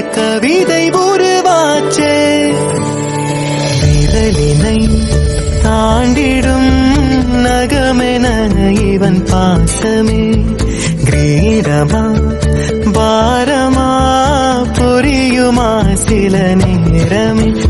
ஒரு கவிதை உருவாச்சே. விரலினை தாண்டிடும் நகமென இவன் பாசமே. கிரீரமா பாரமா புரியுமா சில நேரமே.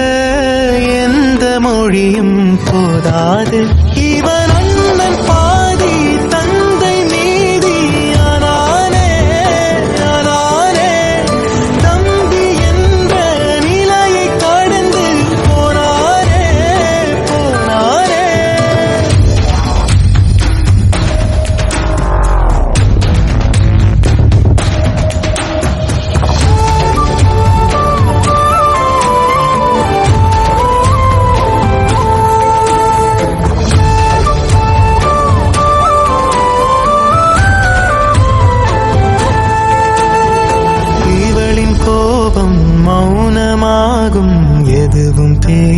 மொழியும் போதாது.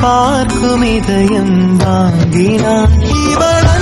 பார்க்கும் இதயம் வாங்கினான் இவளை